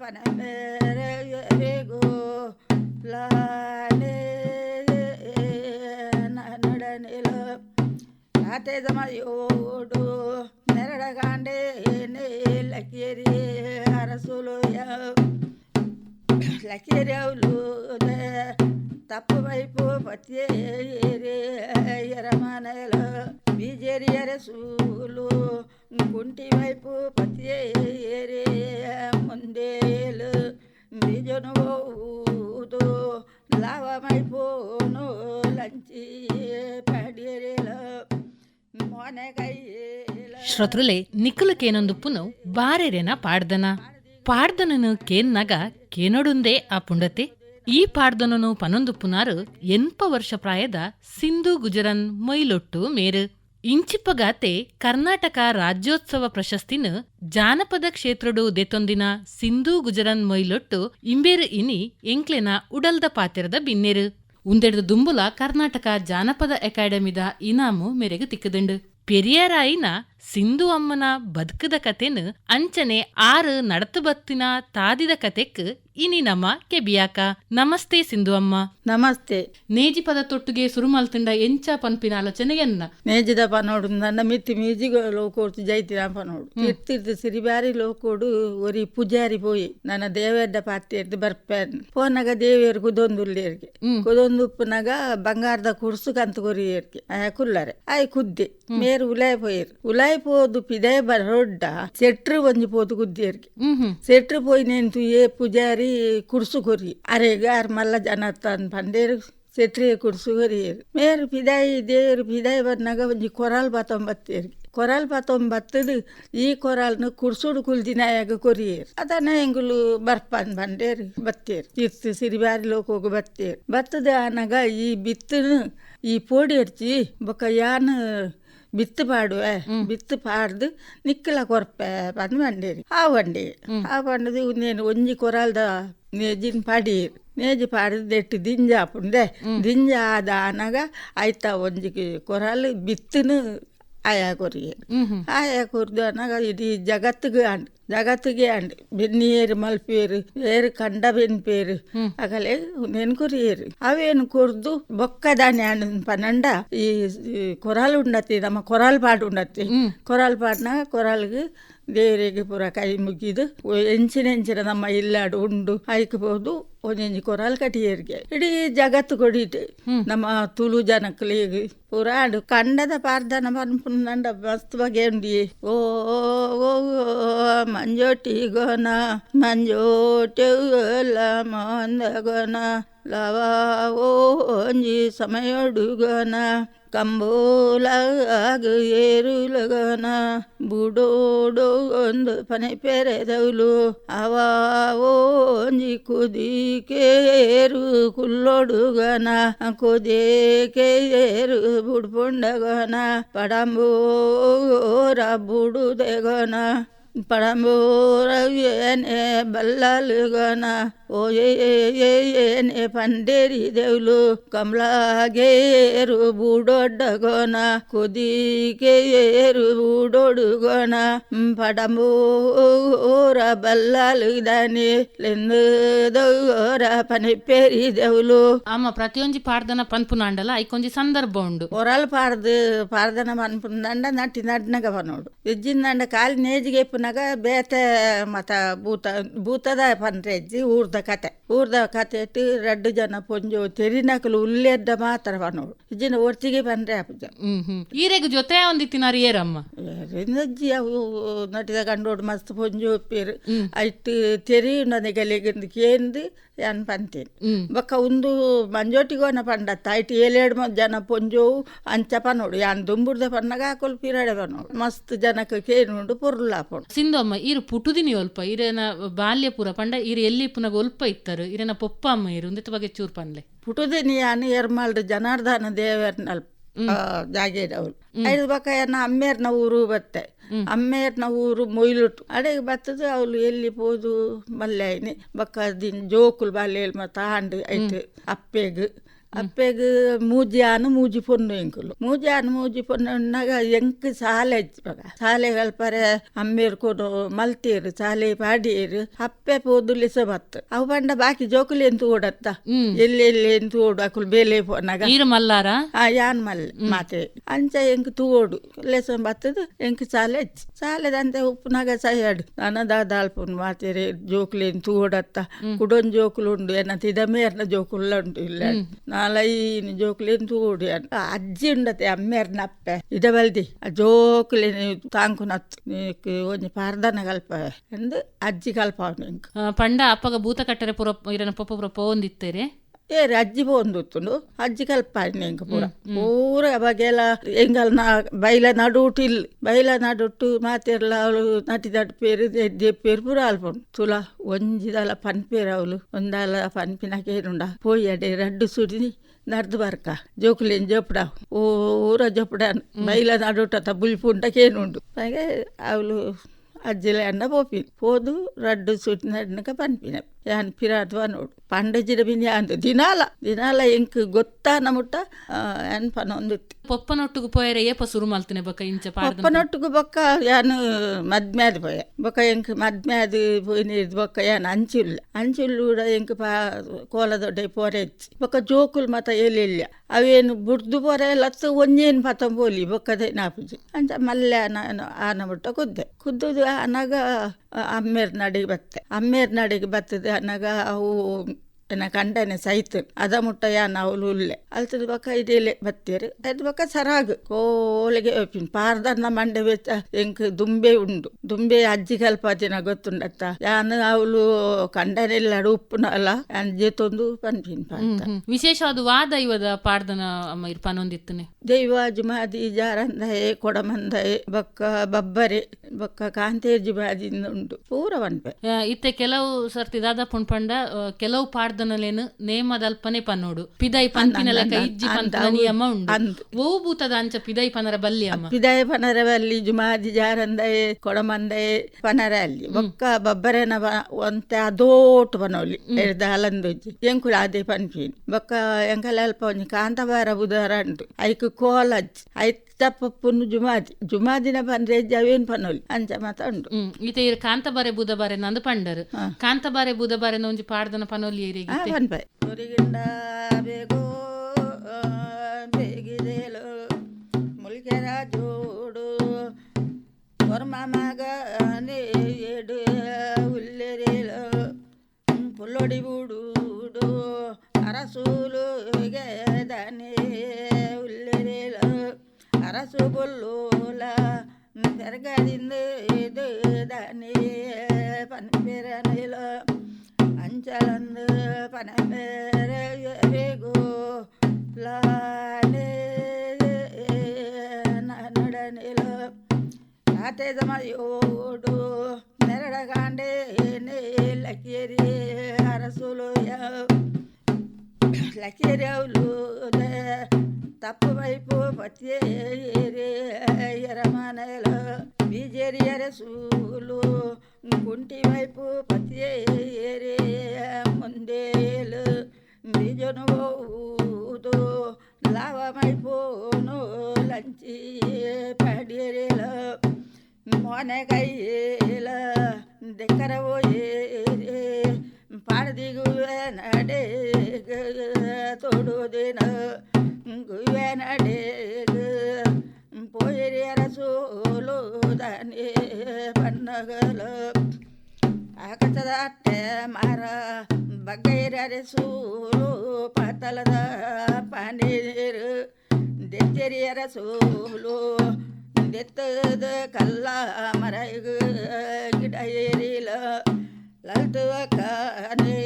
பனமேரேகோ நடனிலோ ராத்தேதமயோடு மெரடகாண்டே நீலக்கேரி அரசுலுய லக்கேரியவுலு தப்பு வைப்பு பத்தியே இரமனலோ పత్తి ఎరమనలో బీజేరి అరసులు కుంటి వైపు పత్తి ఏరే ముందేలు బీజను ఊదు లాభమైపోను లంచి పడిరేలో మోనకయ్యేల ಶ್ರೋತೃಲೆ ನಿಖಲಕೇನೊಂದುಪ್ಪುನು ಬಾರೆರೆನ ಪಾಡ್ದನ ಪಾಡ್ದನನು ಕೇನ್ನಗ ಕೇನೊಡುಂದೇ ಆ ಪುಂಡತೆ ಈ ಪಾಡ್ದನನು ಪನೊಂದುಪ್ಪುನಾರು ಎನ್ಪ ವರ್ಷ ಪ್ರಾಯದ ಸಿಂಧು ಗುಜರನ್ ಮೈಲೊಟ್ಟು ಮೇರು ಇಂಚಿಪ್ಪಗಾತೆ ಕರ್ನಾಟಕ ರಾಜ್ಯೋತ್ಸವ ಪ್ರಶಸ್ತಿನ ಜಾನಪದ ಕ್ಷೇತ್ರಡು ದೆತೊಂದಿನ ಸಿಂಧೂ ಗುಜರನ್ ಮೊಯ್ಲೊಟ್ಟು ಇಂಬೇರು ಇನಿ ಎಂಕ್ಲೆನ ಉಡಲ್ದ ಪಾತ್ರದ ಬಿನ್ನೆರು. ಉಂದೆಡ್ದು ದುಂಬುಲ ಕರ್ನಾಟಕ ಜಾನಪದ ಅಕಾಡೆಮಿದ ಇನಾಮು ಮೆರೆಗೆ ತಿಕ್ಕದುಂಡು. ಪೆರಿಯರಾಯಿನ ಸಿಂಧು ಅಮ್ಮನ ಬದುಕದ ಕತೆನ್ ಅಂಚನೆ ಆರು ನಡತು ಬತ್ತಿನ ತಾದಿದ ಕತೆಕ್ ಇನಿ ನಮ್ಮ ಕೆಬಿಯಾಕ. ನಮಸ್ತೆ ಸಿಂಧು ಅಮ್ಮ. ನಮಸ್ತೆ. ನೇಜಿ ಪದ ತೊಟ್ಟುಗೆ ಸುರುಮಲ್ ತಿಂಡ ಎಂಚ ಪನ್ಪಿನ ಆಲೋಚನೆಯನ್ನ. ನೇಜಿದ ಪನೋಡು ನನ್ನ ಮಿತ್ತಿ ಮೀಜಿ ಲೋಕೋಡ್ತು ಜೈತಿನ ಪನೋಡು ಇರ್ತಿರ್ತು ಸಿರಿಬಾರಿ ಲೋಕೋಡು ಒರಿ ಪೂಜಾರಿ ಪೋಯಿ. ನನ್ನ ದೇವರ್ದ ಪಾತ್ರೆ ಎದ್ದು ಬರ್ಪೇನ್. ಪೋನಾಗ ದೇವಿಯರ್ ಕುದೊಂದುಲ್ಲೇರ್ಗೆ. ಕುದೊಂದು ಉಪ್ಪನಾಗ ಬಂಗಾರದ ಕುರ್ಸು ಕಂತ ಕೊರಿಯರ್ಗೆ ಕುಲ್ಲರೆ ಆಯ್ ಕುದ್ದೆ. ಮೇರ್ ಉಲಾಯ್ ಪೋಯಿರ್. ಉಲಾಯ್ ಪೋದು ಪಿದಾಯ ಬರೊಡ್ಡ ಸೆಟ್ರು ಒಂಜಿ ಪೋದು ಹ್ಮ್ ಹ್ಮ್. ಸೆಟ್ರು ಪೋಯಿ ನೆಂತು ಏ ಪೂಜಾರಿ ಕುರ್ಸು ಕೊರಿ. ಅರೆಗಾರ್ ಮಲ್ಲ ಜನ ತನ್ ಬಂದೇರು ಸೆಟ್ರಿ ಕುರ್ಸು ಕೊರಿ. ಮೇರು ಪಿದಾಯಿ ದೇವರು ಪಿದಾಯಿ ಬಂದಾಗ ಒಂಜಿ ಕೊರಾಲ್ ಬತ್ತೊಂಬತ್ತೇರು ಕೊರಾಲ್ ಬತ್ತೊಂಬತ್ತದು ಈ ಕೊರಲ್ನ ಕುರ್ಸುಡು ಕುಲ್ದಿನಾಯಾಗ ಕೊರಿಯರು. ಅದನ್ನ ಹೆಂಗಲು ಬರ್ಪನ್ ಬಂಡೇರು ಬತ್ತೇರು. ತೀರ್ಥ ಸಿರಿಬಾರಿ ಲೋಕ ಹೋಗಿ ಬತ್ತೇರು. ಬತ್ತದ ಆನಾಗ ಈ ಬಿತ್ತನು ಈ ಪೋಡಿ ಹಚ್ಚಿ ಬೊಕ್ಕ ಯಾನ್ ಬಿತ್ತು ಪಾಡುವೆ ಬಿತ್ತು ಪಾಡ್ದು ನಿಕ್ಕಲ ಕೊರ್ಪೆ ಬಂದು ಬಂಡೇರಿ ಆ ಬಂಡೆ ಆ ಬಂಡದು నేను ಒಂಜಿ ಕೊರಲ್ದ ನೇಜಿನ ಪಾಡಿ ನೇಜಿ ಪಾಡಿದ ದೆಟ್ಟು ದಿಂಜಾಪುಂಡೆ. ದಿಂಜ ಆದ ಆನಾಗ ಆಯ್ತಾ ಒಂಜಿ ಕೊರಲ್ ಬಿತ್ತನು ಆಯಾ ಕೊರಿಗೆ ಹ್ಮ್ ಹ್ಮ್. ಆಯಾ ಕೊರ್ದು ಅನ್ನಾಗ ಇಡೀ ಜಗತ್ತಿಗೆ ಅಂಡ್ ಜಗತ್ತಿಗೆ ಅಂಡ್ ಬೆನ್ನಿಯೇರು ಮಲ್ಪೇರು ಏರು ಕಂಡ ಬೆನ್ಪೇರು ಆಗಲೇ ನೆನ್ಕುರಿಯೇರು ಅವೇನು ಕೊರ್ದು? ಬೊಕ್ಕದಾನೆ ಅಂಡ್ ಪನ್ನಂಡ ಈ ಈ ಕೊರಾಲ್ ಉಂಡತಿ ನಮ್ಮ ಕೊರಾಲ್ ಪಾಡು ಉಂಡತಿ ಕೊರಾಲ್ ಪಾಡ್ನಾಗ ಕೊರಾಲ್ಗೆ ದೇವರಿಗೆ ಪೂರ ಕೈ ಮುಗಿದು ಎಂಚಿನ ಎಂಚಿನ ನಮ್ಮ ಇಲ್ಲಾಡು ಉಂಡು. ಹಾಯ್ಕಬಹುದು ಒಂಜೊಂಜಿ ಕೊರಲ್ ಕಟಿಯರ್ಗೆ. ಇಡೀ ಜಗತ್ತು ಕೊಡಿಟ್ಟು ನಮ್ಮ ತುಳು ಜನಕ್ಲಿಗೆ ಪೂರ ಆಡು. ಕಂಡದ ಪಾರ್ದನ ಪನ್ಪುಂಡ ಮಸ್ತ್ ಬಗೆ ಉಂಡಿ ಓ ಓ ಮಂಜೋಟಿ ಗೊನ ಮಂಜೋಟೆ ಮಂದ ಮಂದಗೊನ ಲವ ಓ ಒಂಜಿ ಸಮಯಡುಗನ ಕಂಬೋಲಾಗ ಏರುಲಗನ ಬುಡೋಡೋ ಒಂದು ಪನೆ ಪೆರೆದವಲು ಅವಾ ಒಂಜಿ ಕುದಿಕೇರು ಕುಲ್ಲೊಡುಗನ ಕುದೇಕೆ ಏರು ಬುಡ್ಪುಂಡಗನ ಪಡಂಬೋರ ಬುಡುದೆಗನ ಪಡಂಬೋರ ಏನೆ ಬಲ್ಲಲುಗನ ಓ ಏನೆ ಪಂಡೇರಿ ದೇವ್ಲು ಕಮಲಾಗೇರು ಬೂಡೊಡ್ಡಗೋನ ಕುದಿಗೆ ಏರು ಬೂಡೊಡುಗೋನ ಪಡಂಬೋರ ಬಲ್ಲಲುದಾನೆ ಲೆಂದೋರ ಪನಿ ಪೇರಿ ದೇವ್ಲು ಅಮ್ಮ ಪ್ರತಿಯೊಂಜಿ ಪಾಡ್ದನ ಪನ್ಪುನಾಂಡಲ ಐಕೊಂಜಿ ಸಂದರ್ಭ ಉಂಡು ಒರಲ್ ಪಾಡ್ದು ಪಾಡ್ದನ ಮನ್ಪುಂದಂಡ ನಟ್ಟಿ ನಡ್ನಗ ಪನೋಡು ಇಜ್ಜಿಂದಂಡ ಕಾಲಿ ನೇಜಿಗೆ ಪುನಗ ಬೇತೆ ಮತ ಭೂತ ಭೂತದ ಪನ್ರೆಜ್ಜಿ ಊರ್ದ ಕತೆ. ಊರ್ದ ಕತೆ ಇಟ್ಟು ರಡ್ಡು ಜನ ಪೊಂಜು ತೆರಿನಕಲು ಉಲ್ಲೆಡ್ಡ ಮಾತ್ರ ಪನೋಡು ಇಜ್ಜಿನ ಒಟ್ಟಿಗೆ ಪನ್ರೆ ಹ್ಮ್ ಈರೆಗ್ ಜೊತೆ ಒಂದಿತ್ತಿನಾರು ಏರಮ್ಮ? ಏರಿಂದಜ್ಜಿ ಅವು ನಟಿದ ಕಂಡೋಡು ಮಸ್ತ್ ಪೊಂಜು ಉಪ್ಪಿರು ಐಟ್ ತೆರಿ ನನಗೆ ಕೇಂದು ಯಾನ್ ಪಂತೀನಿ ಹ್ಮ್. ಬೊಕ್ಕ ಉಂದು ಮಂಜೋಟಿಗೋನ ಪಂಡತ್ತ ಐಟ್ ಏಳೆರಡು ಮ- ಜನ ಪೊಂಜೋವು ಅಂಚ ಪನೋಡು ಯಾನ್ ದುಂಬುರ್ದ ಪನ್ನಗ ಹಾಕೊಲ್ ಪಿರಡೆ ಪನೋಡು ಮಸ್ತ್ ಜನಕ್ಕೆ ಕೇನುಂಡು ಪೊರ್ಲು ಹಾಕೊಂಡು ಸಿಂಧಮ್ಮ ಇರು ಪುಟುದಿನಿ ಒಲ್ಪ ಇರೇನ ಬಾಲ್ಯ ಪೂರ ಪಂಡ ಇರೆ ಎಲ್ಲಿ ಪುನಗ ಒಲ್ಪ ಇತ್ತರು ಇರೇನ ಪೊಪ್ಪ ಅಮ್ಮ ಇರು ಒಂದಿತ್ತ ಬಗ್ಗೆ ಚೂರ್ ಪನ್ಲೆ ಪುಟುದಿನಿ ಯಾನ್ ಎರ್ಮಾಲ್ಡ್ ಜನಾರ್ದನ ದೇವರ್ನಲ್ ಜಾಗೇಡವಳು ಐದು ಬಕ್ಕ ಏನ ಅಮ್ಮೇರ್ನ ಊರು ಬತ್ತೆ. ಅಮ್ಮೇರ್ನ ಊರು ಮೊಯ್ಲುಟ್ಟು. ಅಡೆಗೆ ಬತ್ತದು, ಅವಳು ಎಲ್ಲಿ ಪೋದು ಮಲ್ಯಾಯಿನಿ ಬಕ್ಕ ದಿನ ಜೋಕುಲ್ ಬಾಲೆಲ್ ಮತ್ತ ಹಾಂಡು ಐತೆ, ಅಪ್ಪೆಗ್. ಅಪ್ಪೆಗ್ ಮೂಜಿ ಆನು ಮೂಜಿ ಎಂಕುಲು ಮೂಜಿ ಆನು ಮೂಜಿ ಉನ್ನಾಗ ಎಂಕ್ ಸಾಲೆ ಇಜ್ಜಾಗ ಸಾಲೆ ಕಲ್ಪರೆ ಅಮ್ಮೇರ್ ಕೊಡು ಮಲ್ತೇರು ಸಾಲೆ ಪಾಡಿಯೇರು ಅಪ್ಪೆ ಪೋದುಲಿಸ ಬತ್ತು. ಅವು ಬಂಡ ಬಾಕಿ ಜೋಕುಲಿ ಎಂತು ಓಡತ್ತ? ಎಲ್ಲಿ ಎಲ್ಲಿ ಎಂತು ಓಡು? ಅಕುಲು ಬೇಲೆ ಪೋನಾಗ ಈರ ಮಲ್ಲಾರ? ಆ ಯಾನ್ ಮಲ್ಲೆ ಮಾತೆ. ಅಂಚ ಎಂಕ್ ತೂಡು ಲೆಸನ್ ಬತ್ತದು ಎಂಕ್ ಸಾಲೆ ಸಾಲೆದಂತೆ ಉಪ್ಪುನಾಗ ಸೈಯಾಡು ನನ್ನ ದಾದಾಲ್ಪುನ್ ಮಾತೆರೆ ಜೋಕುಲೇನ್ ತೂಡತ್ತ ಕುಡೊಂದು ಜೋಕುಲು ಉಂಡು ಎನ್ನ ತಿದಮೇರ್ನ ಜೋಕುಲ್ಲ ಉಂಟು ಇಲ್ಲ. ನಾಲೈನ್ ಜೋಕ್ಲಿನ್ ತೂಡು ಅಂತ. ಅಜ್ಜಿ ಉಂಡತೆ ಅಮ್ಮೆರ್ನ ಅಪ್ಪೆ. ಇದ ಬಲ್ದಿ ಜೋಕುಲೇನ್ ತಾಂಕು ನತ್ತು ಒಂಜಿ ಪಾರ್ದನ ಕಲ್ಪ ಎಂದು ಅಜ್ಜಿ ಕಲ್ಪ ಪಂಡ ಅಪ್ಪಗ ಭೂತ ಕಟ್ಟರೆ ಪುರ ಇರನ ಪೊಪ್ಪ ಪುರ ಪೋಂದಿತ್ತೇರೆ. ಏರಿ ಅಜ್ಜಿ ಪೋಂದುತ್ತುಂಡು ಅಜ್ಜಿ ಕಲ್ಪಾಯ್ನ ಎಂಕ ಪೂರ ಪೂರ ಬಗೆಲ ಎಂಗಲ್ ನಾ ಬೈಲ ನಡುಟಿಲ್ ಬೈಲ ನಡುಟ್ಟು ಮಾತೆರ್ಲ ಅವಳು ನಟಿ ದಡ್ಪೇರು ದೆಪ್ಪೇರು ಪೂರ ಅಲ್ಪುಂಡು ತುಲ ಒಂಜಿದಲ ಪನ್ಪೇರು ಅವಳು ಒಂದಲ ಪನ್ಪಿನಕೇನುಂಡ ಪೋಯಿ ಅಡೆ ರಡ್ಡು ಸುಡಿ ನಡ್ದು ಬರ್ಕ ಜೋಕುಲೇನ್ ಜೋಪಡ ಊರ ಜೋಪಡ ಬೈಲ ನಡುಟ ಬುಲ್ಪುಂಟಕೇನುಂಡು ಹಾಗೆ ಅವಳು ಅಜ್ಜಿಲೆ ಅಣ್ಣ పోపి పోదు రడ్డు చుట్టినట్టుగా పనిపిన ಯಾನ್ ಪಿರಾಡ್ವ ನೋಡು ಪಂಡಜಿರ ಬಿನ್ ಯಾಂದು ದಿನಾಲ ದಿನಾಲ ಎಂಕ್ ಗೊತ್ತಾನ ಮುಟ್ಟ ಯಾನ್ ಪನ ಒಂದುತ್ತಿ ಪೊಪ್ಪನೊಟ್ಟಿಗೆ ಪೋಯರೆ ಏಪ ಸುರು ಮಲ್ತಿನ ಬೊಕ ಇಂಚ ಪೊಪ್ಪನೊಟ್ಟಿಗೆ ಬೊಕ್ಕ ಯಾನ್ ಮದ್ಮ್ಯಾದ ಪೋಯ ಬೊಕ ಎಂಕ್ ಮದ್ಮ್ಯಾದ ಪೋಯಿನಿರ್ದು ಬೊಕ್ಕ ಯಾನ್ ಅಂಚುಲ್ಲ ಅಂಚುಲ್ಲೂಡ ಎಂಕ್ ಪಾ ಕೋಲದೊಡ್ಡೆ ಪೋರೆ ಇಚ್ಚಿ ಬೊಕ ಜೋಕುಲ್ ಮತ ಎಲ್ಲಿಲ್ಲ ಅವೇನು ಬುಡ್ದು ಪೋರೆ ಲತ್ತು ಒಂಜೇನ್ ಪತ ಬೋಲಿ ಬೊಕ್ಕದೆ ನಾಪುಜಿ ಅಂಚ ಮಲ್ಲೆನ ಆನ ಮುಟ್ಟ ಕುದ್ದೆ ಕುದ್ದುದು ಆನಗ ಅಮ್ಮೇರ್ ನಡಿಗೆ ಬತ್ತೆ. ಅಮ್ಮೇರ್ ನಡಿಗೆ ಬತ್ತದೆ ಅನ್ನಾಗ ಅವು ಎನ್ನ ಕಂಡನೆ ಸೈತ್ ಅದ ಮುಟ್ಟ ಯಾನ ಅವಳು ಉಲ್ಲೆ ಅಲ್ತದ ಬಕ್ಕ ಇದೆಲೆ ಬತ್ತೇರು ಅದ್ ಬಕ್ಕ ಸರಾಗ್. ಕೋಲೆಗೆ ಒಪ್ಪಿನ. ಪಾರ್ದನ್ನ ಮಂಡೆ ಬೆಚ್ಚ ಎಂಕ್ ದುಂಬೆ ಉಂಡು. ದುಂಬೆ ಅಜ್ಜಿ ಕಲ್ಪ ದಿನ ಗೊತ್ತುಂಡತ್ತ. ಯಾನ ಅವಳು ಕಂಡನೆಲ್ಲ ಉಪ್ಪುನ ಅಲ್ಲ ಅಂಜೆ ಜೇತೊಂದು ಪನ್ಪಿನ ಪಾರ್ದ. ವಿಶೇಷವಾದ ವಾದ ಇವದ ಪಾಡ್ದನ ಅಮ್ಮ ಇರ್ ಪನೊಂದಿತ್ತನೆ? ದೈವ ಜುಮಾದಿ ಜಾರಂದಯೆ ಕೊಡಮಂದಯೆ ಬೊಕ್ಕ ಬಬ್ಬರೆ ಬೊಕ್ಕ ಕಾಂತೇಜಿ ಬಾಜಿಂದ ಉಂಡು ಪೂರ ಪನ್ಪೆ. ಇತ್ತೆ ಕೆಲವು ಸರ್ತಿ ದಾದ ಪುಣ್ಪಂಡ ಕೆಲವು ಕೆಲವು ಪಾಡ್ದನಲೇನು ನೇಮದಲ್ಪನೆ ಪನ್ನೋಡು. ಪಿದೈ ಪಂಪಿನ ಲೆಕ್ಕ ಇಜ್ಜಿ ಪಂಪನ ನಿಯಮ ಉಂಡು. ಓ ಭೂತದ ಅಂಚ ಪಿದೈ ಪನರ ಬಲ್ಲಿ ಅಮ್ಮ. ಪನರ ಬಲ್ಲಿ ಜುಮಾದಿ ಜಾರಂದಯೆ ಕೊಡಮಂದಯೆ ಪನರ ಅಲ್ಲಿ. ಬೊಕ್ಕ ಬಬ್ಬರೆನ ಒಂತೆ ಅದೋಟು ಪನೋಲಿ. ಎಡ್ದ ಹಲಂದೊಜ್ಜಿ. ಎಂಕುಲ ಅದೇ ಪನ್ಪೀನ್ ಬೊಕ್ಕ ಎಂಕಲ ಅಲ್ಪ ಒಂಜಿ ಕಾಂತವಾರ ಬುಧವಾರ ಉಂಟು ಐಕ್ ಕೋಲಜ್ ಐತಪ್ಪುನು ಜುಮಾದಿ ಜುಮಾದಿನ ಬಂದ್ರೆ ಜವೇನ್ ಪನೋಲಿ ಅಂಚ ಮಾತ ಉಂಡು ಈತ ಇರ್ ಕಾಂತಬಾರೆ ಬುಧಬಾರೆ ನಂದು ಪಂಡರು ಕಾಂತಬಾರೆ ಬುಧಬಾರೆ ಒಂಜಿ ಬಾರೆ ಪನೊಲಿ ಏರಿಗೆ ಪನೋಲಿ ಪನ್ಪೆ ಹೊರಗಿಂದ ಬೇಗೋ ಬೇಗಿದೇಲು ಮುಲ್ಕೆರ ಜೋಡು ಕೊರ್ಮ ಮಗ ಏಡು ಉಲ್ಲೆರೇಲು ಪುಲ್ಲೊಡಿ ಬುಡುಡು ಅರಸೂಲು ದನೆ ಉಲ್ಲೆರೇಲು మనసు గొల్లోల పెరగదింది దాని పని పెరనిలో అంచలందు పని పెరగో నడనిలో తేజమయోడు నెరడగాండే నీళ్ళకేరి అరసులు లకేరవులు ತಪ್ಪು ವೈಪು ಪತ್ತೇರಿ ಎರಮನೆಲು ಬೀಜೇರಿಯರ ಸೂಲು ಕುಂಟಿ ವೈಪು ಪತ್ತೇರಿ ಮುಂದೇಲು ಬೀಜನು ಬಹುದು ಲಾವಮೈಪೋನು ಲಂಚಿ ಪಡಿರಿಲು ಮೋನೆ ಕೈಯೇಲ ದಿಕ್ಕರ ಓಯೇರಿ ಪಾಡದಿಗುವೆ ನಡೆ ತೊಡುದಿನ ಗುವೆ ನಡೆಗ ಪೋಯರಿಯರ ಸೋಲು ದನೆ ಬಣ್ಣಗಲ ಆಕಚದ ಅಟ್ಟೆ ಮಾರ ಬಗ್ಗೈರರೆ ಸೂಲು ಪಾತಲದ ಪಾನೀರು ದೆಚ್ಚರಿಯರ ಸೋಲು ದೆತ್ತದ ಲಲ್ತುವ ಕಾನೆ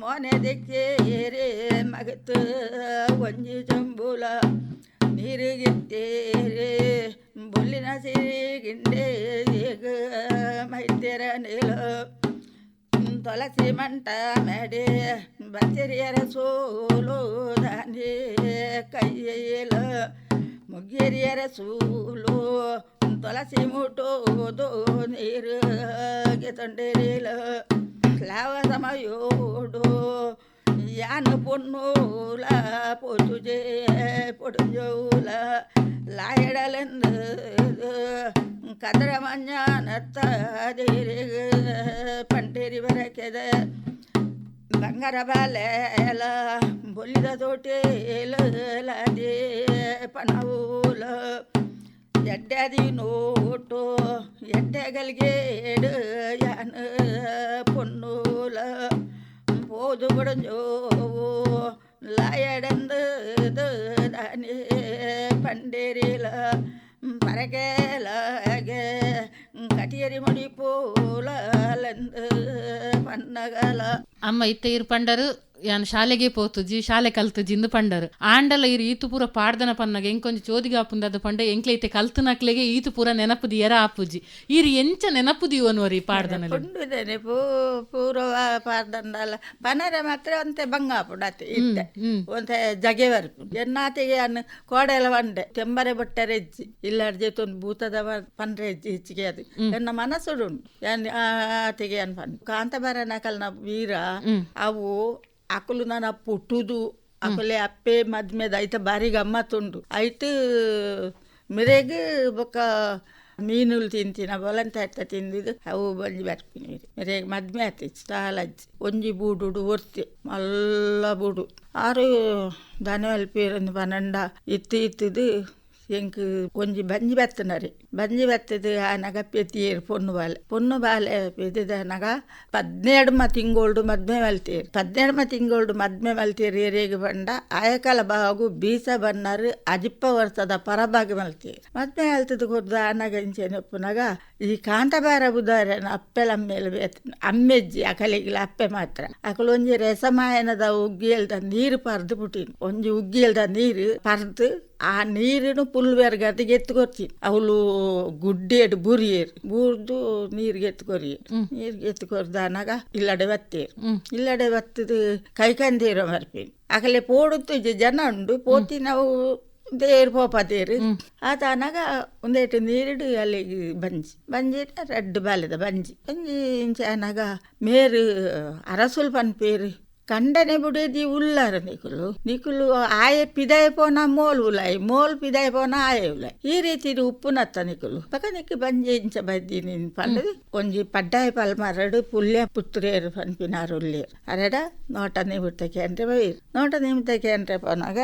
ಮೊನೆ ದೆಕ್ಕೇರೆ ಮಗತು ಒಂಜಿ ಜಂಬುಲ ನೀರಿಗಿತ್ತೇರೆ ಬುಲ್ಲಿನ ಸಿರಿಗಿಂಡೆ ಈಗ ಮೈತೆರ ನೀಲ ತುಳಸಿ ಮಂಟ ಮೇಡೆ ಬಚ್ಚರಿಯರ ಸೋಲು ದಾನಿ ಕೈಯೇಲ ಮುಗ್ಗಿರಿಯರ ಸೂಲು ತುಳಸಿ ಮುಟ್ಟೋದು ನೀರು ತೊಂಡಿರಿಲ ಲಾವ ಸಮಯೋಡು యాన పొన్నూల పొతుజే పొడుజోల లాయడలెందు కదర ಮಂಜಾನತ್ತದಿರಿಗ ಪಂಟೇರಿ ಬರಕೆದ ಬಂಗಾರ ಬಾಲೆಲ ಬೊಲಿದ ತೋಟೇಲದೇ ಪಣವೂಲ ಎಡ್ಡದಿ ನೋಟು ಎಡ್ಡೆಗಲ್ಗೆ ಎಡಯನ பொன்னூல போது குடஞ்சோவோ லயடந்தது தானே பண்டேரில. பரகலகே கட்டியறி முடி போலந்து ಅಮ್ಮ அம்மா இத்த இருப்பண்டரு ಯಾನ್ ಶಾಲೆಗೆ ಪೋತುಜಿ ಶಾಲೆ ಕಲ್ತು ಜಿಂದು ಪಂಡರು. ಆಂಡಲ ಈ ರೀತು ಪೂರ ಪಾಡ್ದನ ಪನ್ನಗ ಎಂಕೊಂಜ ಚೋದಿಗಾಪುಂದ ಪಂಡ ಎಂಕ್ಲೆ ಇತ್ತೆ ಕಲ್ತು ನಕ್ಲೆಗೆ ಈತು ಪೂರ ನೆನಪುದಿ ಎರ ಆಪುಜಿ. ಈರಿ ಎಂಚ ನೆನಪುದಿ ಒನ್ವರಿ ಪಾಡ್ದನಲ್ಲಿ. ಕೊಂಡಿದ್ದೇನೆ ಪೂರ್ವ ಮಾತ್ರ ಒಂತೆ ಬಂಗಾಪುಡ ಅತಿ ಇದ್ದೆ ಒಂತೆ ಜಗೆವರ್ ಎನ್ನಾತಿಗೆ ಅನ್ನ ಕೋಡೆಲ್ಲ ಬಂಡೆ ತೆಂಬರೆ ಬಟ್ಟರೆ ಎಜ್ಜಿ ಇಲ್ಲಾರ ಭೂತದ ಪನ್ರೆ ಹೆಜ್ಜಿ ಹೆಚ್ಚಿಗೆ ಅದು. ಎನ್ನ ಮನಸ್ಸುಡು ಆತಿಗೆ ಕಾಂತಬಾರ ಪಂಡ್ ಕಾಂತಬರ ನಕಲ್ನ ವೀರ ಅವು ಅಕುಲು ನನ್ನ ಪುಟ್ಟುದು ಅಕುಲೆ ಅಪ್ಪೆ ಮದ್ಮೇದ ಐತ ಬಾರಿ ಗಮ್ಮತ್ತುಂಡು ಐಟ್ ಮಿರೆಗ್ ಬೊಕ್ಕ ಮೀನುಲು ತಿಂತಿನ ಬೊಲಂತ ಎತ್ತ ತಿಂದಿದ್ದು ಅವು ಬಂಜಿ ಬರ್ಪಿನಿ ಮಿರೆಗ್ ಮದ್ಮೆ ಆತಿ ಸ್ಟಾಲಜ್ಜಿ ಒಂಜಿ ಬೂಡುಡು ಒರ್ತಿ ಮಲ್ಲ ಬೂಡು. ಆರು ದನ ಅಲ್ಪೇರೊಂದು ಪನ್ನಂಡ ಇತ್ತು ಇತ್ತದು ಎಂಕ್ ಒಂಜಿ ಬಂಜಿ ಬತ್ತನರಿ. ಬಂಜಿ ಬತ್ತದು ಆ ನಗ ಪೆತ್ತಿಯೇರು ಪೊನ್ನು ಬಾಲೆ. ಪೊನ್ನು ಬಾಲೆ ಪೆದಿದ ನಗ ಪದ್ನೇಡ್ಮ ತಿಂಗೋಳ್ಡು ಮದ್ಮೆ ಮಲ್ತೇರು. ಪದ್ನೇಡ್ಮ ತಿಂಗೋಳ್ಡು ಮದ್ಮೆ ಮಲ್ತೇರು ಏರೇಗೆ ಬಂಡ ಆಯಕಾಲ ಬಾಗು ಬೀಸ ಬನ್ನರು ಅಜಿಪ್ಪ ವರ್ಷದ ಪರಭಾಗ ಮಲ್ತೇರು. ಮದ್ಮೆ ಮಲ್ತದ ಕೊಡ್ದು ಆ ನಗ ಇಂಚೆನಪ್ಪುನಗ ಈ ಕಾಂತಬಾರ ಬುಧಾರ ಅಪ್ಪೆಲ ಅಮ್ಮೆಲ ಅಮ್ಮೆಜ್ಜಿ ಅಕಲಿಗಿಲ ಅಪ್ಪೆ ಮಾತ್ರ. ಅಕಲು ಒಂಜಿ ರಸಮಾಯನದ ಉಗ್ಗಿಯಲ್ದ ನೀರು ಪರ್ದು ಬಿಟ್ಟಿನ ಒಂಜಿ ಉಗ್ಗಿಯಲ್ದ ನೀರು ಪರ್ದು ಆ ನೀರಿನ ಪುಲ್ವೇರ್ ಗದಿಗೆ ಎತ್ಕೊರ್ತೀನಿ ಅವಳು ಗುಡ್ಡೇಡು ಬುರಿಯೇರು. ಬೂರ್ದು ನೀರಿಗೆ ಎತ್ಕೊರಿ. ನೀರಿಗೆ ಎತ್ಕೊರ್ದಾನಾಗ ಇಲ್ಲಡೆ ಬತ್ತೇರು ಇಲ್ಲಡೆ ಬತ್ತದು ಕೈಕಂದೇರೋ ಮರ್ಪೇನು ಅಕಲೆ ಪೋಡುತ್ತು ಜನ ಉಂಡು. ಪೋತಿ ನಾವು ದೇರು ಆ ಆತನಾಗ ಒಂದೇಟು ನೀರಿಡು ಅಲ್ಲಿಗೆ ಬಂಜಿ ಬಂಜಿ ರೆಡ್ ಬಾಲದ ಬಂಜಿ ಬಂಜಿ ಇಂಚ ಅನಾಗ ಮೇರು ಅರಸುಲ್ ಪನ್ ಪೇರು ಕಂಡನೆ ಬುಡೇದಿ ಉಲ್ಲಾರ ನಿಕುಲು ನಿಕುಲು ಆಯೆ ಪಿದಾಯ ಪೋನ ಮೋಲ್ ಉಲಾಯಿ. ಮೋಲ್ ಪಿದಾಯ ಪೋನ ಆಯೆ ಉಲಾಯಿ. ಈ ರೀತಿ ಉಪ್ಪು ನತ್ತ ನಿಕುಲು ಪಕ ನಿಕ್ಕು ಬಂಜಿ ಇಂಚ ಬದ್ದಿ ನಿನ್ ಪಂಡದು ಒಂಜಿ ಪಡ್ಡಾಯ ಪಲ್ಮರಡು ಪುಲ್ಯ ಪುತ್ರೇರು ಪನ್ಪಿನಾರು ಉಲ್ಲೇರು ಅರೆಡ ನೋಟ ನಿಮಿತ್ತಕ್ಕೆ ಅಂದ್ರೆ ಬೈರು. ನೋಟ ನಿಮಿತ್ತಕ್ಕೆ ಅಂದ್ರೆ ಪೋನಾಗ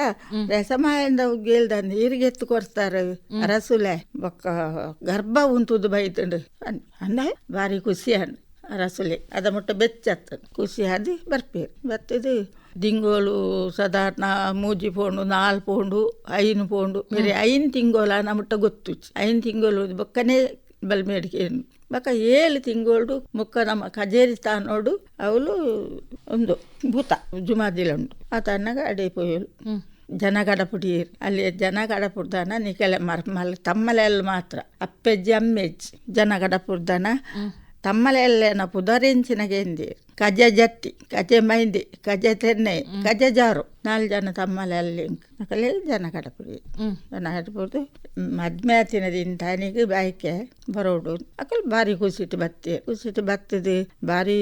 ರಸಮಾಯಂದ ಉಗ್ಗಿಲ್ದ ನೀರಿಗೆ ಎತ್ತು ಕೊಡ್ತಾರೆ ಅರಸುಲೆ. ಬೊಕ್ಕ ಗರ್ಭ ಉಂತುದು ಬೈತಂಡು. ಅಂದ ಬಾರಿ ಖುಷಿ ಅಂಡ್ ರಸಲೆ. ಅದ ಮುಟ್ಟ ಬೆಚ್ಚತ್ತ ಖುಷಿ ಹಾದಿ ಬರ್ಪೇರು. ಬರ್ತದೆ ದಿಂಗೋಲು ಸಾಧಾರಣ ಮೂಜಿ ಪೋಂಡು ನಾಲ್ ಪೋಂಡು ಐನು ಪೋಂಡು. ಬೇರೆ ಐನ್ ತಿಂಗೋಲ ನಮುಟ್ಟ ಗೊತ್ತು ಐನ್ ತಿಂಗೋಲು ಬೊಕ್ಕನೆ ಬಲ್ಮೇಡಿಕೆ ಬಕ್ಕ ಏಳು ತಿಂಗೋಳು ಮುಕ್ಕ ನಮ್ಮ ಕಜೇರಿ ತಾನೋಡು ಅವಳು ಒಂದು ಭೂತ ಜುಮಾದಿಲುಂಡು. ಆ ತನ್ನಗ ಅಡೆ ಪೋಯಲು. ಜನ ಗಡಪುಡಿಯರು ಅಲ್ಲಿ ಜನ ಗಡಪುಡ್ದಾನ ನಿಕೆಲೆ ಮರ ಮಲ್ ತಮ್ಮಲೆಲ್ಲ ಮಾತ್ರ. ಅಪ್ಪೆಜ್ಜಿ ಅಮ್ಮೆಜ್ಜಿ. ಜನ ಗಡಪುಡ್ದಾನ ತಮ್ಮಲೆಲ್ಲೆನ గెంది కజ ಕಜೆ ಮೈಂದಿ కజ ತೆನ್ನೆ కజ ಜಾರು. ನಾಲ್ಕು ಜನ ತಮ್ಮಲೆಲ್ಲಿ ಅಕಲೆ ಜನ ಕಡಪುಡಿ ಜನ ಕಡಪುಡು ಮದ್ಮೆ ಆತಿನದಿಂದ ತಾನಿಗೆ ಬಾಯ್ಕೆ ಬರೋಡು. ಅಕಲ್ ಬಾರಿ ಖುಷಿಟ್ಟು ಬತ್ತಿ. ಖುಷಿಟ್ಟು ಬತ್ತದು ಬಾರಿ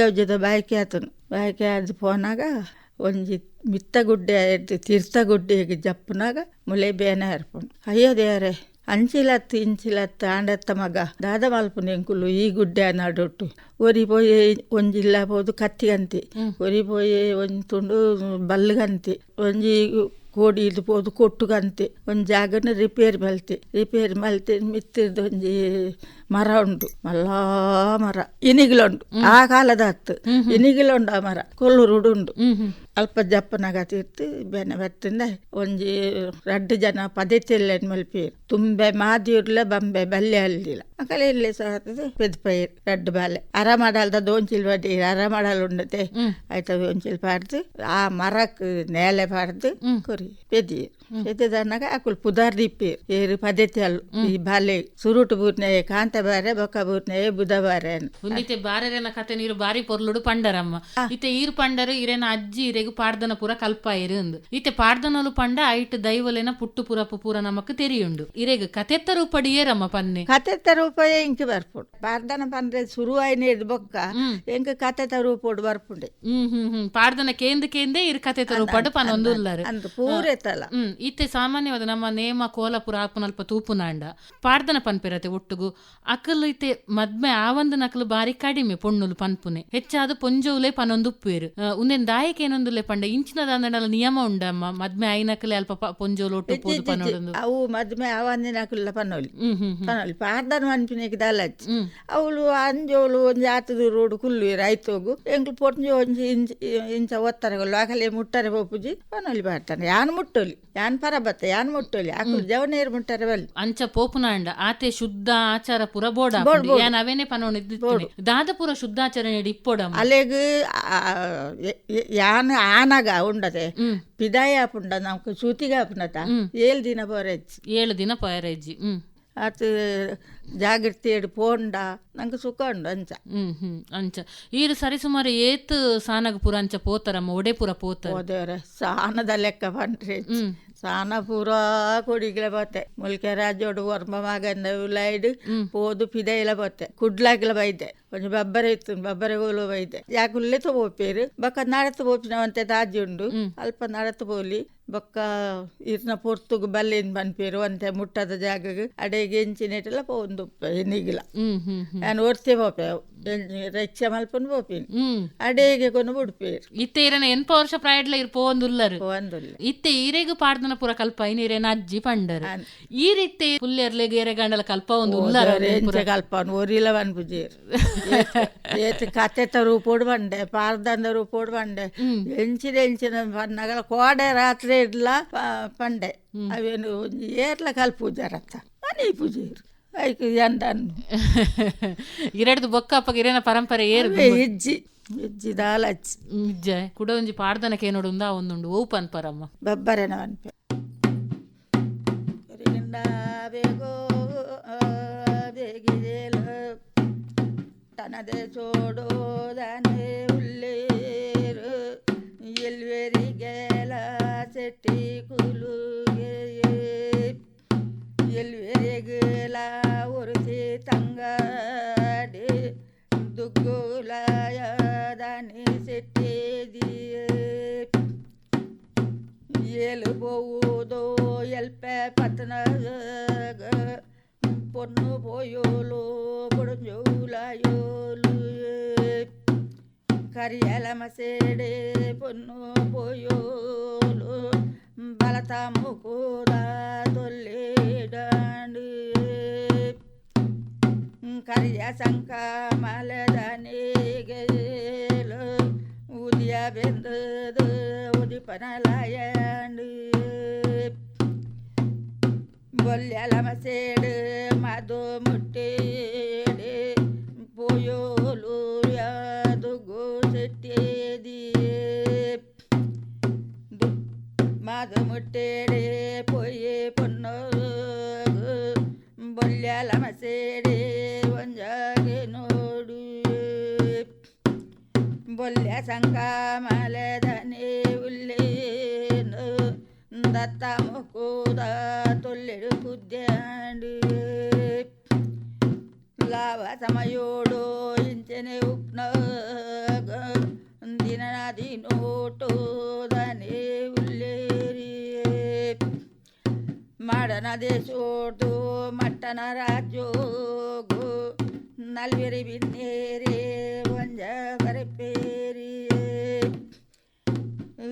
ಗೌಜದ ಬಾಯ್ಕೆ ಆತನು ಬಾಯ್ಕೆ ಆದ ಪೋನಗ ಒಂಜಿ ಮಿತ್ತ ಗುಡ್ಡೆ ತೀರ್ಥ ಗುಡ್ಡೆಗೆ ಜಪ್ಪನಾಗ ಮುಲೆ ಬೇನ ಹರ್ಪುಂಡು ಅಯ್ಯೋ ದೇವರೇ. ಅಂಚಿಲತ್ತು ಇಂಚಿಲತ್ತು ಆಂಡತ್ತ ಮಗ ದಾದ ಮಲ್ಪುನ ಎಂಕುಲು ಈ ಗುಡ್ಡೆ ನಡೊಟ್ಟು ಒರಿಪೋಯಿ ಒಂಜಿಲ್ಲ ಪೋದು ಕತ್ತಿಗಂತಿ ಒರಿಪೋಯಿ ಒಂಜಿ ತುಂಡು ಬಲ್ಲುಗಂತಿ ಒಂಜಿ ಕೋಡಿ ಇದು ಪೋದು ಕೊಟ್ಟುಗಂತೆ ಒಂದು ಜಾಗನ ರಿಪೇರಿ ಮಲ್ತೆ ರಿಪೇರಿ ಮಲ್ತೆ ಮಿತ್ತಿರ್ದು ಒಂಜಿ ಮರ ಉಂಟು ಮಲ್ಲಾ ಮರ ಇನಿಗಿಲುಂಟು. ಆ ಕಾಲದ ಹತ್ತು. ಇನಿಗಿಲುಂಡು ಆ ಮರ. ಕೊಲ್ಲೂರುಡು ಉಂಡು ಅಲ್ಪ ಜಪ್ಪನಾಗ ತೀರ್ತು ಬೆನೆ ಬೆತ್ತಿಂದ ಒಂಜಿ ರಡ್ಡು ಜನ ಪದತಿಲ್ಲ ಮಲ್ಪೀರ್ ತುಂಬೆ ಮಾದಿರ್ಲ ಬಂಬೆ ಬಲ್ಲೆ ಅಲ್ಲಿಲ್ಲ ಮಕ್ಕಳೇ ಇಲ್ಲಿ ಸಾತದೆ ಪೆದ್ಪೈರ್ ಬಲೆ. ಬಾಲೆ ಅರಮಡಲ್ದ ದೋಂಚಿಲ್ ಬಡ್ಡೀರ್ ಅರಮಡಲ್ ಉಂಡತೆ. ಆಯ್ತಾ ದೋಂಚಿಲ್ ಪಾಡ್ದು ಆ ಮರಕ್ಕೆ ನೇಲೆ ಪಾಡ್ದು ಕುರಿ ಪೆದೀರ್ ಪೆದ್ದನಾಗ ಅಕುಲ್ ಪುದಾರ್ ದಿಪ್ಪೀರ್ ಏರು ಪದತಿ ಈ ಬಾಲೆ ಸುರುಟು ಬೂರ್ನೆ ಕಾಂತ బొక్క బూరినాయి బుధ బారే అని ಒಂದಿತ್ತೆ ಬಾರೆರೆನ ಕತೆ ನೀರು ಬಾರಿ ಪೊರ್ಲುಡು ಪಂಡರಮ್ಮ ಇತ್ತೆ ಈರು ಪಂಡರು ಇರೇನ ಅಜ್ಜಿ ಇರೆಗು ಪಾಡ್ದನ ಪೂರ ಕಲ್ಪ ಇರುಂದು ಇತ್ತೆ ಪಾಡ್ದನಲು ಪಂಡ ಐಟ್ ದೈವಲೆನ ಪುಟ್ಟು ಪುರಪು ಪೂರ ನಮಕ್ ತೆರಿಯುಂಡು ಇರೆಗ್ ಕತೆತ್ತ ರೂಪಡಿಯೇರಮ್ಮ ಪನ್ನೆ కథెత్త రూపాయి ఇంక బర్పుడు పార్దన పండ్రే సురు అయినది బొక్క ఇంక కథెత్త రూపోడు బర్పుండే ಹ್ಮ್ ಹ್ಮ್ ಹ್ಮ್ ಪಾಡ್ದನ ಕೇಂದ ಕೇಂದೇ ಇರ್ ಕತೆತ್ತ ರೂಪಡು ಪನೊಂದು ಉಲ್ಲರು అంత పూరెత్తల ಹ್ಮ್ ಇತ್ತೆ ಸಾಮಾನ್ಯವಾದ ನಮ್ಮ ನೇಮ ಕೋಲಪುರ ಆಪುನಲ್ಪ ತೂಪುನಾಂಡ ಪಾಡ್ದನ ಪನ್ಪಿರತೆ ಒಟ್ಟುಗು ಅಕಲು ಇತ್ತೆ ಮದ್ಮೆ ಆ ನಕಲು ಬಾರಿ ಕಡಿಮೆ ಪೊಣ್ಣುಲು ಪನ್ಪುನೆ. ಹೆಚ್ಚಾದ ಪೊಂಜೋಲೆ ಪನೊಂದು ಉಪ್ಪೇರು ಉಂದೆನ್ ದಾಯಕ್ಕೆ ಪಂಡ ಇಂಚಿನ ದಾಂದನಲ ನಿಯಮ ಉಂಡಮ್ಮ ಮದ್ಮೆ ಐನಕಲೆ ಅಲ್ಪ ಪೊಂಜೋಲು ಒಟ್ಟು ಪೋದು ಪನೊಡೊಂದು. ಅವು ಮದ್ಮೆ ಆ ಒಂದಿನಕಲ್ಲ ಪನೊಲಿ. ಪನೊಲಿ. ಪಾರ್ದನ್ ಅನ್ಪಿನೆಗೆ ದಾಲಚ್ಚಿ ಅವಳು ಅಂಜೋಲು ಒಂಜಿ ಆತದು ರೋಡು ಕುಲ್ಲುವೆರು ಆಯ್ತೋಗು. ಎಂಕ್ಲು ಪೊಂಜೋ ಒಂಜಿ ಇಂಚ ಇಂಚ ಒತ್ತರಗೊಲ್ಲು ಆಗಲೇ ಮುಟ್ಟರೆ ಪೊಪ್ಪುಜಿ ಪನೊಲಿ ಬಾರ್ತಾನೆ ಯಾನು ಮುಟ್ಟೊಲಿ? ಯಾನ್ ಪರ ಬತ್ತ ಯಾನ್ ಮುಟ್ಟೋಲಿ? ಅಕ್ಕಲು ಜವನೇರು ಮುಟ್ಟರೆ ಬಲ್ಲಿ? ಅಂಚ ಪೋಪುನಾಂಡ ಆತೆ ಶುದ್ಧ ಆಚಾರ ಪುರ ಬೋಡ ಯಾನ್ ಅವೇನೆ ಪನೋಣಿದ್ದಿತ್ತೇನೆ ದಾದಪುರ ಶುದ್ಧಾಚರಣೆ ಇಪ್ಪೋಡ ಅಲೆಗ್ ಯಾನ್ ಆನಗ ಉಂಡದೆ ಪಿದಾಯ ಪುಂಡ ನಮ್ಗೆ ಸೂತಿಗ ಪುನತ ಏಳು ದಿನ ಪೋರೆಜ್ಜಿ ಏಳು ದಿನ ಪಯರಜ್ಜಿ ಹ್ಮ್. ಅದು ಜಾಗೃತಿ ಎಡು ಪೋಂಡ ನಂಗೆ ಸುಖ ಉಂಡು ಅಂಚ. ಹ್ಮ್ ಹ್ಮ್ ಅಂಚ. ಈರು ಸರಿಸುಮಾರು ಏತ್ ಸಾನಗ ಪುರ ಅಂಚ ಪೋತರಮ್ಮ ಒಡೆಪುರ ಪೋತರ. ಸಾನದ ಲೆಕ್ಕ ಪಂಡ್ರಿ ಸಾನ ಪೂರ ಕೊಡಿಗಳ ಬತ್ತೆ. ಮುಲ್ಕೆ ರಾಜ್ಯ ವರ್ಮ ಮಾಗಂದ ಓದು ಪಿದ ಇಲ್ಲ ಬತ್ತೆ. ಕುಡ್ಲಾಗಿಲ್ಲ ಬೈದೆ. ಕೊಂಚ ಬಬ್ಬರ ಇತ್ತು ಬಬ್ಬರ ಹೋಲು ಬೈದೆ. ಯಾಕೆ ತಗೋಪೇರು? ಬಕ್ಕ ನಡತ್ ಹೋಪಿನ ಅಂತ ರಾಜ್ಯ ಉಂಡು. ಅಲ್ಪ ನಡತ್ ಹೋಲಿ ಬಕ್ಕ ಇರ್ನ ಪೊರ್ತುಗ ಬಲ್ಲಿನ್ ಬನ್ಪೇರು ಅಂತ ಮುಟ್ಟದ ಜಾಗ ಅಡೆಗೆ ಎಂಚಿನ ಇಟ್ಟಲ್ಲ ಒಂದು ಹಿಂದಿಗಿಲ್ಲ ನಾನು ಓರ್ತೇವೆ ರೆಚ್ಚೆ ಮಲ್ಪನ್ ಬೋಪಿನ್ ಅಡೆಗೆ ಕೊನು ಬುಡ್ಪೇರ್ ಇತ್ತೆ ಇರನ ಎಂಪ ವರ್ಷ ಪ್ರಾಯಡ್ಲ ಇರ್ ಪೋಂದುಲ್ಲರು ಪೋಂದುಲ್ಲ ಇತ್ತೆ ಈರೆಗು ಪಾಡ್ದನ ಪೂರ ಕಲ್ಪ ಇನೇರೇನ ಅಜ್ಜಿ ಪಂಡರ್ ಈ ರೀತಿ ಪುಲ್ಲೆರ್ಲೆಗ್ ಗಂಡಲ ಕಲ್ಪ ಒಂದು ಉಲ್ಲರ ಕಲ್ಪ ಒರಿಲ ವನ್ ಬುಜೇರ್ ಏತ್ ಕತೆ ರೂಪೋಡ್ ಬಂಡೆ ಪಾರ್ದಂದ ರೂಪೋಡ್ ಬಂಡೆ ಎಂಚಿನ ಎಂಚಿನ ಪನ್ನಗಳ ಕೋಡೆ ರಾತ್ರಿ ಇಡ್ಲ ಪಂಡೆ ಅವೇನು ಏರ್ಲ ಕಲ್ಪೂಜಾರತ್ತ ಮನೆ ಪೂಜೆ ಐಕ್ ಎಂದನ್ನು ಇರಡ್ದು ಬೊಕ್ಕಪ್ಪಗೆ ಇರೇನ ಪರಂಪರೆ ಏರು ಹೆಜ್ಜಿ ಹೆಜ್ಜಿ ದಾಲಚ್ಚಿ ನಿಜ ಕುಡ ಒಂಜಿ ಪಾಡ್ದನಕ್ಕೆ ಓಪನ್ ಒಂದುಂಡು ಓ ಪನ್ಪರಮ್ಮ ಬಬ್ಬರೆನ ಅನ್ಪೆ ಬೇಗೋ ಬೇಗಿದೇಲ ತನದೆ ಚೋಡೋದನೆ ಉಲ್ಲೇರು. ಎಲ್ವೆರಿಗೆಲ ಸೆಟ್ಟಿ ಕುಲುಗೆ ತಂಗಡಿ ದುಗ್ಗುಲಯದನಿಸಿಟ್ಟಿದೆಯೇ ಎಲುಬಹುದು ಎಲ್ಪೆ ಪತನ பொண்ணு போயோலோ புடுஞ்சூலாயோலு கரியலம சேடு பொண்ணு போயோலோ பலத்தாமு கூடா தொல்லிடாண்டு ಕರಿಯ ಸಂಕಮಲದ ನೀಗಲು ಉದಿಯ ಬೆಂದದು ಉದಿಪನಲಯಂಡು ಬೊಲ್ಯಲಮ ಸೇಡು ಮಧು ಮುಟ್ಟೇಡು ಪೋಯೋಲು ಯಾದುಗು ಸಿಟ್ಟೇದಿ ಮಧು ಮುಟ್ಟೇಡೆ ಪೊಯ್ಯೆ ಪೊನ್ನೋ ಬೊಲ್ಯಲಮ ಸೇರಿ ಒಂಜಾಗೆ ನೋಡು ಬೊಲ್ಯ ಸಂಕಾಮಲದನೆ ಉಲ್ಲೇನು ದತ್ತ ಮುಕೂದ ತೊಲ್ಲೆಡು ಕುದ್ದಾಡು ಲಾವ ಸಮಯೋಡು ಇಂಚನೆ ಉಪ್ನ ದಿನ ನದಿ ನೋಟು ಮಾಡನ ದೇಶೋಡು ಮಟ್ಟನ ರಾಜ್ಯೋಗು ನಲ್ವೆರಿ ಬಿನ್ನೇರಿ ಒಂಜ ಬರಪೇರಿ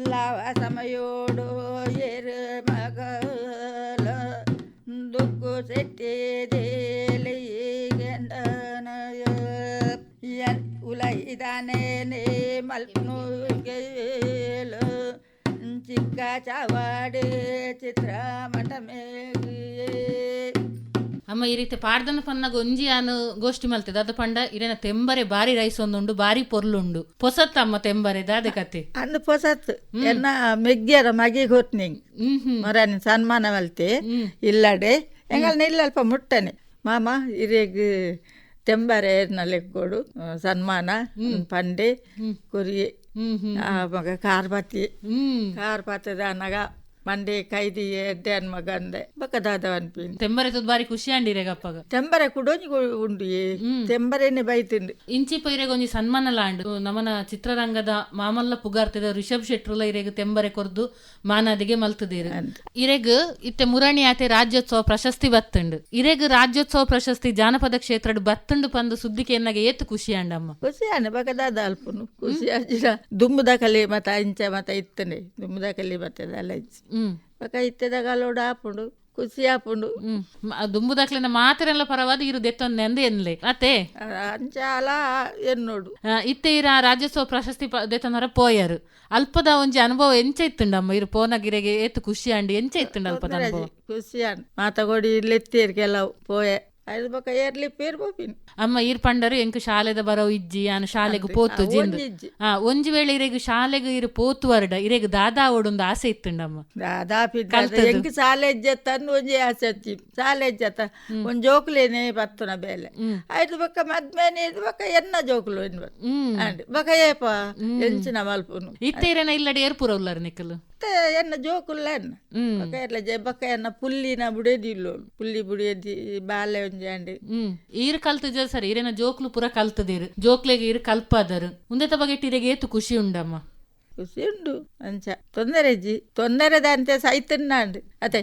ಲಾವ ಸಮಯೋಡು ಏರು ಮಗಲ ದುಗ್ಗು ಸೆಟ್ಟೆ ದೇಲಿ ಗಂಡನಯ ಎನ್ ಉಲೈದಾನೆ ಮಲ್ನು ಗೇಲು ಚಿಕ್ಕ ಚಾವಾಡಿ ಚಿತ್ರ ಮಠ ಅಮ್ಮ ಈ ರೀತಿ ಪಾಡ್ದನ ಪನ್ನ ಅನ್ನು ಗೋಷ್ಠಿ ಮಲ್ತದ. ಅದು ಪಂಡ ಇರೇನ ತೆಂಬರೆ ಬಾರಿ ರೈಸ್ ಒಂದುಂಡು ಬಾರಿ ಪೊರ್ಲುಂಡು. ಪೊಸತ್ ಅಮ್ಮ ತೆಂಬರೆ ದಾದೆ ಕತೆ ಅಂದ್ ಪೊಸತ್. ಎನ್ನ ಮೆಗ್ಗ್ಯಾರ ಮಗೆ ಗೊತ್ನಿಂಗ್ ಮರನೆ ಸನ್ಮಾನ ಮಲ್ತೆ. ಇಲ್ಲಡೆ. ಎಂಗಲ್ ನಿಲ್ಲಲ್ಪ ಮುಟ್ಟನೆ. ಮಾಮ ಇರೇಗ್ ತೆಂಬರೆ ಕೊಡು ಸನ್ಮಾನ ಪಂಡೆ ಕೊರಿಯೆ ಹ್ಮ್ ಹ್ಮ್ ಆ ಮಗ ಕಾರ್ಪತಿ ಹ್ಮ್ ಕಾರ್ಪತದ ನಗ ಮಂಡೆ ಕೈದಿ ಎದ್ದೆ ಅನ್ ಮಗ ಅಂದೆ. ಬಕ ದಾದ ಅನ್ಪಿನ್ ತೆಂಬರೆ ತುದ್ ಬಾರಿ ಖುಷಿ ಅಂಡಿರೆ ಗಪ್ಪಗ. ತೆಂಬರೆ ಕುಡೋಂಜಿ ಉಂಡು. ತೆಂಬರೇನೆ ಬೈತಿಂಡು. ಇಂಚಿ ಪೈರೆಗ ಒಂಜಿ ಸನ್ಮಾನ ಲಾಂಡು. ನಮನ ಚಿತ್ರರಂಗದ ಮಾಮಲ್ಲ ಪುಗಾರ್ತಿದ ರಿಷಬ್ ಶೆಟ್ರುಲ ಇರೆಗ್ ತೆಂಬರೆ ಕೊರ್ದು ಮಾನಾದಿಗೆ ಮಲ್ತದೀರು. ಇರೆಗ್ ಇತ್ತೆ ಮುರಾಣಿ ಆತೆ ರಾಜ್ಯೋತ್ಸವ ಪ್ರಶಸ್ತಿ ಬತ್ತುಂಡು. ಇರೆಗ್ ರಾಜ್ಯೋತ್ಸವ ಪ್ರಶಸ್ತಿ ಜಾನಪದ ಕ್ಷೇತ್ರಡ್ ಬತ್ತುಂಡು ಪಂದು ಸುದ್ದಿಗೆ ಎನ್ನಗೆ ಏತು ಖುಷಿ ಅಂಡಮ್ಮ ಖುಷಿ ಅನ್ನ ಬಕ ದಾದ ಅಲ್ಪನು. ಖುಷಿ ಅಜ್ಜಿರ ದುಂಬುದ ಕಲಿ ಮತ ಇಂಚ ಮತ ಇತ್ತನೆ. ದುಂಬುದ ಕಲೆ ಬತ್ತದ ಅಲ್ಲ ಬಕ ಇತ್ತದ ಗಲೋಡ ಆಪುಂಡು ಖುಷಿ ಆಪುಂಡು ದುಂಬುದಾಕ್ಲಿನ ಮಾತೆರೆಲ್ಲ ಪರವಾದ ಇರು ದೆತ್ತೊಂದು ನೆಂದು ಎನ್ಲೆ. ಅತ್ತೆ ಅಂಚಾಲ ಎನ್ನೋಡು. ಆ, ಇತ್ತೆ ಇರ ರಾಜ್ಯೋತ್ಸವ ಪ್ರಶಸ್ತಿ ಪ- ಪೋಯರು. ಅಲ್ಪದ ಒಂಜಿ ಅನುಭವ ಎಂಚ ಇತ್ತುಂಡಮ್ಮ ಇರು ಪೋನಗಿರೆಗೆ ಏತು ಖುಷಿ ಅಂಡಿ ಎಂಚ ಇತ್ತುಂಡು ಅಲ್ಪದ ಅನುಭವ? ಖುಷಿ ಮಾತಗೋಡಿ ಇಲ್ಲಿ ಇಲ್ಲೆತ್ತೀರ್ ಕೆಲವು ಪೋಯೆ. ಐದು ಬಕ ಏರ್ಲಿ ಪೇರ್ ಬೋಪಿನ್. ಅಮ್ಮ ಈರ್ ಪಂಡರು ಎಂಕ್ ಶಾಲೆದ ಬರೋ ಇಜ್ಜಿ ಆನ ಶಾಲೆಗ್ ಪೋತು ಜಿಂದು. ಹಾ ಒಂಜಿ ವೇಳೆ ಇರೆಗ್ ಶಾಲೆಗ್ ಇರು ಪೋತು ವರ್ಡ ಇರೆಗ್ ದಾದಾ ಓಡೊಂದು ಆಸೆ ಇತ್ತುಂಡಮ್ಮ. ದಾಪಿದ್ದ ಎಂಕ್ ಶಾಲೆ ತಂದು ಒಂಜಿ ಆಸೆ ಹಚ್ಚಿ ಶಾಲೆ ಇಜ್ಜತ್ತ ಒಂದ್ ಜೋಕ್ಲೇನೆ ಬತ್ತುನ ಬೇಲೆ. ಐದು ಬಕ್ಕ ಮದ್ಮೇನೆ ಇದು ಬಕ್ಕ ಎನ್ನ ಜೋಕ್ಲು ಎನ್ಬ ಬೊಕ ಏಪ ಎಂಚಿನ ಮಲ್ಪುನು. ಇತ್ತೆ ಇರೇನ ಇಲ್ಲಡಿ ಏರ್ಪುರ ಉಲ್ಲರ್ ನಿಕ್ಕಲು ಎನ್ನ ಜೋಕುಲ್ಲ ಎನ್ನ. ಬಕ ಎಲ್ಲ ಜೆ ಬಕ ಎನ್ನ ಪುಲ್ಲಿನ ಬುಡೇದಿಲ್ಲೋಳು ಪುಲ್ಲಿ ಬುಡೇದಿ ಬಾಲೆ ಒಂಜಿ ಈರ್ ಕಲ್ತದ ಸರಿ, ಈರೇನ ಜೋಕ್ಲು ಪೂರ ಕಲ್ತದಿರು ಜೋಕ್ಲೆಗ್ ಈರ್ ಕಲ್ಪಾದರ್. ಮುಂದೆ ಬಗೆಟ್ ಇರೆಗೆ ಏತು ಖುಷಿ ಉಂಡಮ್ಮ. ಖುಷಿ ಉಂಡು ಅಂಚ. ತೊಂದರೆ ಜಿ ತೊಂದರೆದ ಅಂತೆ ಸೈತನ್ನಾಂಡು ಅತೆ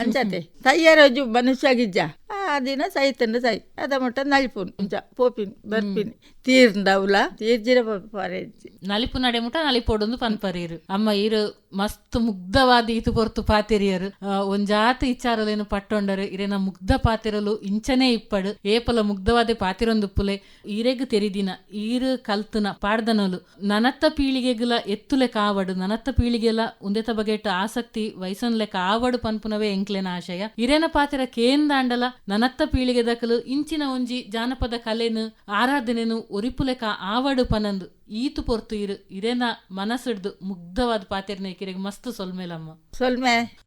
ಅಂಚತೆ ಮನುಷ್ಯ ಮನುಷ್ಯಗಿಜ್ಜ ಆ ದಿನ ಸೈತಂಡು ಸೈ. ಅದ ಮೊಟ್ಟ ನಲಿಪುನ್, ಅಂಚ. ಪೋಪಿನ್, ಬರ್ಪಿನ್. ತೀರ್ಂಡವ್ಲ, ತೀರ್ಜಿರ ಪರೆಜ್ಜಿ. ನಲಿಪು ನಡೆ ಮುಟ ನಲಿಪೋಡೊಂದು ಪನ್ಪರೀರು ಅಮ್ಮ ಇರು, ಮಸ್ತ್ ಮುಗ್ಧವಾದ ಇತು ಪೊರ್ತು ಪಾತಿರಿಯರು. ಒಂಜಾತ ಇಚ್ಚಾರಲೇನು ಪಟ್ಟೊಂಡರು, ಇರೇನ ಮುಗ್ಧ ಪಾತಿರಲು ಇಂಚನೆ ಇಪ್ಪಡು. ಏಪಲ ಮುಗ್ಧವಾದ ಪಾತಿರೊಂದುಪ್ಪುಲೆ ಈರೆಗ್ ತೆರಿದಿನ, ಈರು ಕಲ್ತನ, ಪಾಡ್ದನಲು. ನನತ್ತ ಪೀಳಿಗೆಗಲ ಲೆಕ್ಕ ಆವಡು, ನನತ್ತ ಪೀಳಿಗೆಲ ಉಂದೆತ ಬಗೆಟ್ ಆಸಕ್ತಿ ವಯಸ್ಸನ್ ಲೆಕ್ಕ ಆವಡು ಪನ್ಪುನವೇ ಎಂಕ್ಲೆನ ಆಶಯ. ಇರೇನ ಪಾತೆರ ಕೇಂದಾಂಡಲ ನನತ್ತ ಪೀಳಿಗೆ ದಕಲು ಇಂಚಿನ ಒಂಜಿ ಜಾನಪದ ಕಲೆನು, ಆರಾಧನೆನು ಒರಿಪುಲೆಕ ಆವಡು ಪನಂದು ಈತು ಪೊರ್ತು ಇರು ಇರೇನ ಮನಸ್ಸಿಡ್ದು ಮುಗ್ಧವಾದ ಪಾತೆರ್ನ ಕಿರೆಗೆ ಮಸ್ತ್ ಸೊಲ್ಮೇಲಮ್ಮ. ಸೊಲ್ಮೆ.